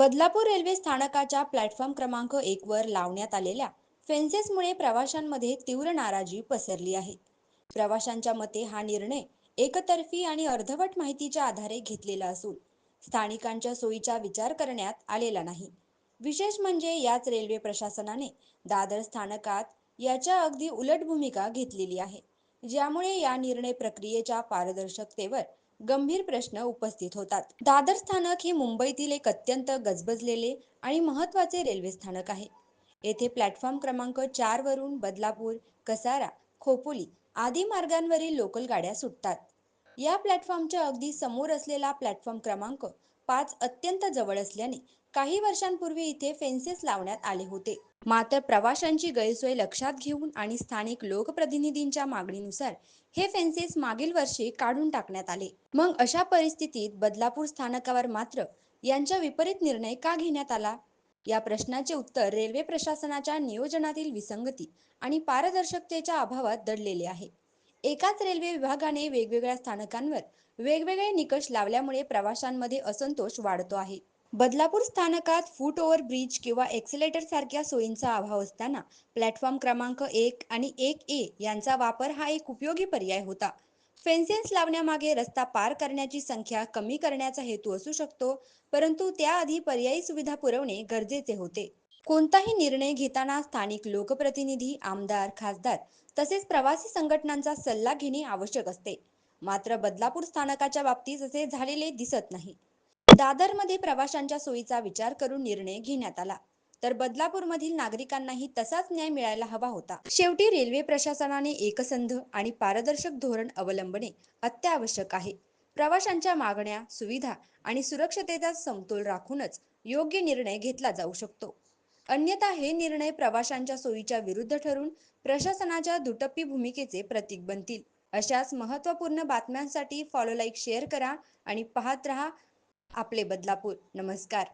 Badlapur railway स्थानकाच्या platform क्रमांक एक वर लावण्यात आलेल्या फेन्सेसमुळे प्रवाशांमध्ये तीव्र नाराजी पसरली आहे. प्रवाशांच्या मते हा निर्णय एकतर्फी आणि अर्धवट माहितीच्या आधारे घेतलेला असून स्थानिकांच्या सोयीचा विचार करण्यात आलेला नाही. विशेष म्हणजे याच रेल्वे प्रशासनाने दादर स्थानकात याच्या अगदी उलट भूमिका घेतलेली आहे. ज्यामुळे या निर्णय प्रक्रियेच्या पारदर्शकतेवर गंभीर प्रश्न उपस्थित होतात. दादर स्थानक हे मुंबईतील एक अत्यंत गजबजलेले आणि महत्त्वाचे रेल्वे स्थानक आहे. येथे प्लॅटफॉर्म क्रमांक चार वरून बदलापूर कसारा खोपोली आदी मार्गांवरील लोकल गाड्या सुटतात. या प्लॅटफॉर्मच्या अगदी समोर असलेला प्लॅटफॉर्म क्रमांक पाच अत्यंत जवळ असल्याने काही वर्षांपूर्वी इथे फेन्सेस लावण्यात आले होते. मात्र प्रवाशांची गैरसोय लक्षात घेऊन आणि स्थानिक लोकप्रतिनिधींच्या मागणीनुसार हे फेन्सेस मागील वर्षी काढून टाकण्यात आले. मग अशा परिस्थितीत बदलापूर स्थानकावर मात्र यांच्या विपरीत निर्णय का घेण्यात आला? या प्रश्नाचे उत्तर रेल्वे प्रशासनाच्या नियोजनातील विसंगती आणि पारदर्शकतेच्या अभावात दडलेले आहे. एकाच रेल्वे विभागाने वेगवेगळ्या स्थानकांवर वेगवेगळे निकष लावल्यामुळे प्रवाशांमध्ये असंतोष वाढतो आहे. बदलापूर स्थानकात फूट ओव्हर ब्रिज किंवा एक्सिलेटर सारख्या सोयींचा अभाव असताना प्लॅटफॉर्म क्रमांक एक आणि एक ए यांचा वापर हा एक उपयोगी पर्याय होता. फेन्सेन्स लावण्यामागे रस्ता पार करण्याची संख्या कमी करण्याचा हेतू असू शकतो परंतु त्याआधी पर्यायी सुविधा पुरवणे गरजेचे होते. कोणताही निर्णय घेताना स्थानिक लोकप्रतिनिधी आमदार खासदार तसेच प्रवासी संघटनांचा सल्ला घेणे आवश्यक असते. मात्र बदलापूर स्थानकाच्या बाबतीत असे झालेले दिसत नाही. दादरमध्ये प्रवाशांच्या सोयीचा विचार करून निर्णय घेण्यात आला. तर बदलापूरमधील नागरिकांनाही तसाच न्याय मिळायला हवा होता. शेवटी रेल्वे प्रशासनाने एकसंध आणि पारदर्शक धोरण अवलंबणे अत्यावश्यक आहे. प्रवाशांच्या मागण्या सुविधा आणि सुरक्षतेचा समतोल राखूनच योग्य निर्णय घेतला जाऊ शकतो. अन्यथा हे निर्णय प्रवाशांच्या सोयीच्या विरुद्ध ठरून प्रशासनाच्या दुटप्पी भूमिकेचे प्रतीक बनतील. अशाच महत्त्वपूर्ण बातम्यांसाठी फॉलो लाईक शेअर करा आणि पाहत रहा आपले बदलापूर. नमस्कार.